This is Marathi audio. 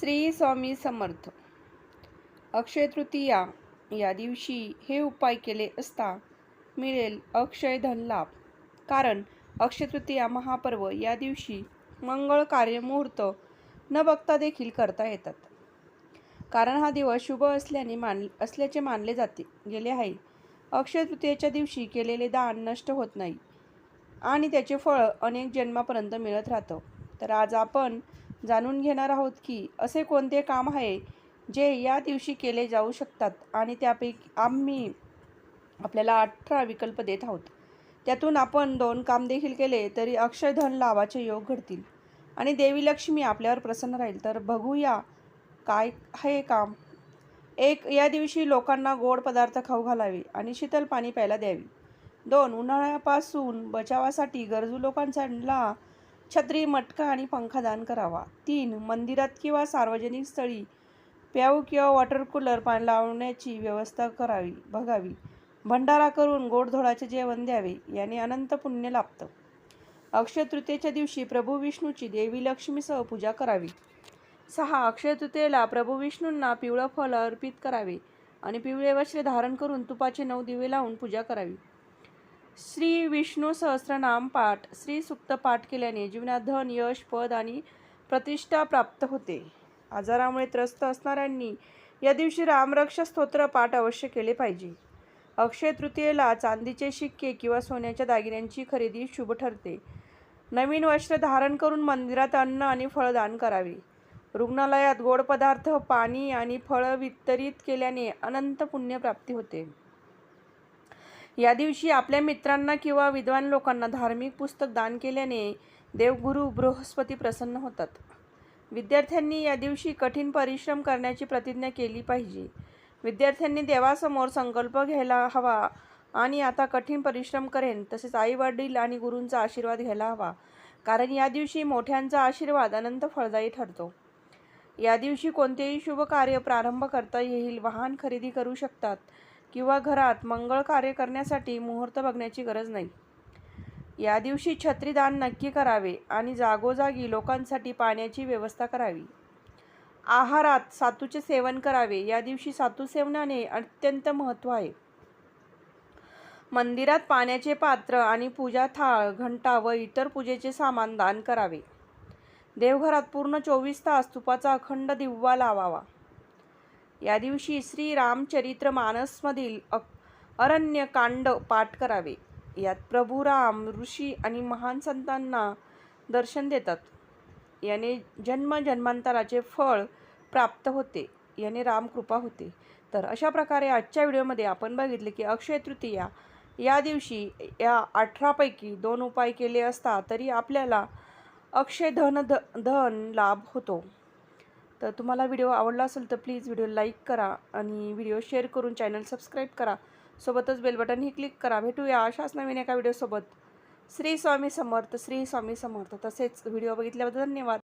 श्री स्वामी समर्थ. अक्षय तृतीया या दिवशी हे उपाय केले असता मिळेल अक्षय धन लाभ. कारण अक्षय तृतीया महापर्व या दिवशी मंगळ कार्यमुहूर्त न बघता देखील करता येतात. कारण हा दिवस शुभ असल्याने मान असल्याचे मानले जाते गेले आहे. अक्षय तृतीयेच्या दिवशी केलेले दान नष्ट होत नाही आणि त्याचे फळ अनेक जन्मापर्यंत मिळत राहतं. तर आज आपण जाणून घेणार आहोत की असे कोणते काम आहे जे या दिवशी केले जाऊ शकतात आणि त्यापैकी आम्ही आपल्याला अठरा विकल्प देत आहोत. त्यातून आपण दोन काम देखील केले तरी अक्षयधन लाभाचे योग घडतील आणि देवी लक्ष्मी आपल्यावर प्रसन्न राहील. तर बघूया काय हे काम. एक या दिवशी लोकांना गोड पदार्थ खाऊ घालावे आणि शीतल पाणी प्यायला द्यावी. दोन उन्हाळ्यापासून बचावासाठी गरजू लोकांचा छत्री मटका आणि पंखा दान करावा. तीन मंदिरात किंवा सार्वजनिक स्थळी प्याऊ किंवा वॉटर कूलर पाणी लावण्याची व्यवस्था करावी बघावी. भंडारा करून गोडधोडाचे जेवण द्यावे याने अनंत पुण्य लाभतं. अक्षय तृतीयेच्या दिवशी प्रभू विष्णूची देवी लक्ष्मीसह पूजा करावी. सहा अक्षय तृतीयेला प्रभू विष्णूंना पिवळं फल अर्पित करावे आणि पिवळे वस्त्रे धारण करून तुपाचे नऊ दिवे लावून पूजा करावी. श्री विष्णू सहस्रनाम पाठ श्री सुक्त पाठ केल्याने जीवनात धन यश पद आणि प्रतिष्ठा प्राप्त होते. आजारामुळे त्रस्त असणाऱ्यांनी या दिवशी रामरक्षा स्तोत्र पाठ अवश्य केले पाहिजे. अक्षय तृतीयेला चांदीचे शिक्के किंवा सोन्याच्या दागिन्यांची खरेदी शुभ ठरते. नवीन वस्त्र धारण करून मंदिरात अन्न आणि फळ दान करावे. रुग्णालयात गोड पदार्थ पाणी आणि फळं वितरित केल्याने अनंत पुण्यप्राप्ती होते. या दिवशी आपल्या मित्रांना किंवा विद्वान लोकांना धार्मिक पुस्तक दान केल्याने देवगुरु बृहस्पती प्रसन्न होतात. विद्यार्थ्यांनी या दिवशी कठीण परिश्रम करण्याची प्रतिज्ञा केली पाहिजे. विद्यार्थ्यांनी देवासमोर संकल्प घ्यायला हवा आणि आता कठीण परिश्रम करेन तसेच आईवडील आणि गुरूंचा आशीर्वाद घ्यायला हवा. कारण या दिवशी मोठ्यांचा आशीर्वाद अनंत फळदायी ठरतो. या दिवशी कोणतेही शुभ कार्य प्रारंभ करता येईल वाहन खरेदी करू शकतात किंवा घरात मंगळ कार्य करण्यासाठी मुहूर्त बघण्याची गरज नाही. या दिवशी छत्रीदान नक्की करावे आणि जागोजागी लोकांसाठी पाण्याची व्यवस्था करावी. आहारात सातूचे सेवन करावे या दिवशी सातू सेवनाने अत्यंत महत्त्व आहे. मंदिरात पाण्याचे पात्र आणि पूजा थाळ घंटा व इतर पूजेचे सामान दान करावे. देवघरात पूर्ण चोवीस तास तुपाचा अखंड दिव्वा लावावा. या दिवशी श्री रामचरित्र मानसमधील अ अरण्यकांड पाठ करावे. यात प्रभू राम ऋषी आणि महान संतांना दर्शन देतात. याने जन्म जन्मांतराचे फळ प्राप्त होते. याने रामकृपा होते. तर अशा प्रकारे आजच्या व्हिडिओमध्ये आपण बघितले की अक्षय तृतीया या दिवशी या अठरापैकी दोन उपाय केले असता तरी आपल्याला अक्षय धन ध धन लाभ होतो. तर तुम्हाला व्हिडिओ आवडला असेल तर प्लीज व्हिडिओ लाईक करा आणि व्हिडिओ शेअर करून चॅनल सबस्क्राईब करा. सोबतच बेल बटनही क्लिक करा. भेटूया अशाच नवीन एका व्हिडिओसोबत. श्री स्वामी समर्थ श्री स्वामी समर्थ. तसेच व्हिडिओ बघितल्याबद्दल धन्यवाद.